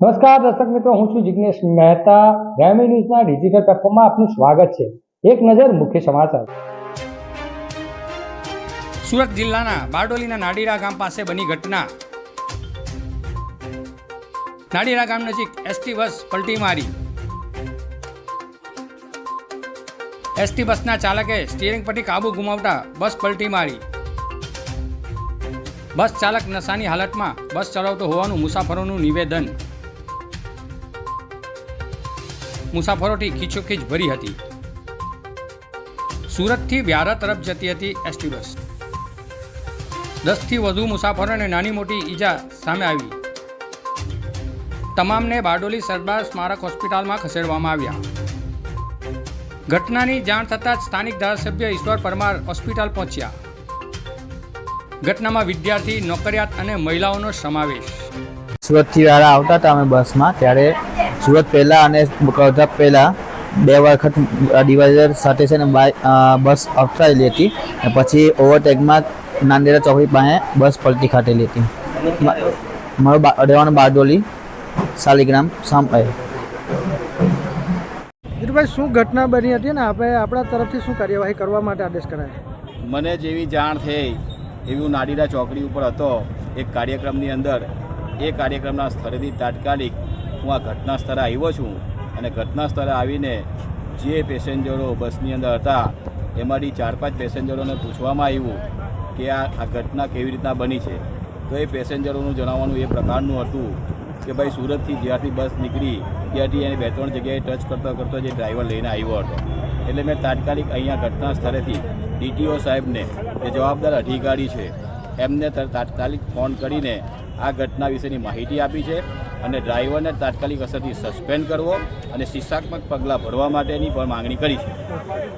નમસ્કાર, દર્શક મિત્રો, હું છું જિગ્નેશ મહેતા. ગ્રામી ન્યૂઝના ડિજિટલ પ્લેટફોર્મમાં આપનું સ્વાગત છે. એક નજર મુખ્ય સમાચાર. સુરત જિલ્લાના બારડોલીના નાડીરા ગામ પાસે બની ઘટના. નાડીરા ગામ નજીક એસટી બસ પલટી મારી. એસટી બસના ચાલકે સ્ટીયરિંગ પરથી કાબુ ગુમાવતા બસ પલટી મારી. બસ ચાલક નશાની હાલતમાં બસ ચલાવતો હોવાનું મુસાફરોનું નિવેદન. મુસાફરોથી ખીચોખીચ ભરી હતી. સુરતથી વ્યારા તરફ જતી હતી એસટી બસ. દસથી વધુ મુસાફરોને નાની મોટી ઈજા સામે આવી. તમામને બારડોલી સરદાર સ્મારક હોસ્પિટલમાં ખસેડવામાં આવ્યા. ઘટનાની જાણ થતાં જ સ્થાનિક ધારાસભ્ય ઈશ્વર પરમાર હોસ્પિટલ પહોંચ્યા. ઘટનામાં વિદ્યાર્થી, નોકરિયાત અને મહિલાઓનો સમાવેશ. સુરતથી વાળા આવતા હતા અમે બસમાં. ત્યારે સુરત પહેલાં અને કડધા પહેલાં બે વખત ડિવાઈડર સાથે છે ને બાય બસ અટકાયેલી હતી પછી ઓવરટેકમાં નાંદેરા ચોકડી પાસે બસ પલટી ખાટેલી હતી. મારો મારું બા- રહેવાનું બારડોલી શાલિગ્રામ સામ એ. ધીરુભાઈ શું ઘટના બની હતી ને આપણે આપણા તરફથી શું કાર્યવાહી કરવા માટે આદેશ કરાય? મને જેવી જાણ થઈ એવી હું નાડીરા ચોકડી ઉપર હતો. એક કાર્યક્રમની અંદર એ કાર્યક્રમના સ્થળેથી તાત્કાલિક હું આ ઘટના સ્થળે આવ્યો છું અને ઘટના સ્થળે આવીને જે પેસેન્જરો બસની અંદર હતા, એમાંથી ચાર પાંચ પેસેન્જરોને પૂછવામાં આવ્યું કે આ આ ઘટના કેવી રીતના બની છે. તો એ પેસેન્જરોનું જણાવવાનું એ પ્રકારનું હતું કે ભાઈ સુરતથી જ્યારથી બસ નીકળી ત્યારથી એને બે ત્રણ જગ્યાએ ટચ કરતો કરતો જે ડ્રાઈવર લઈને આવ્યો હતો. એટલે મેં તાત્કાલિક અહીંયા ઘટના સ્થળેથી ડીટીઓ સાહેબને, જે જવાબદાર અધિકારી છે, એમને તાત્કાલિક ફોન કરીને આ ઘટના વિશેની માહિતી આપી છે. અને ડ્રાઈવરને તાત્કાલિક અસરથી સસ્પેન્ડ કરવો અને શિક્ષાત્મક પગલાં ભરવા માટેની પણ માંગણી કરી છે.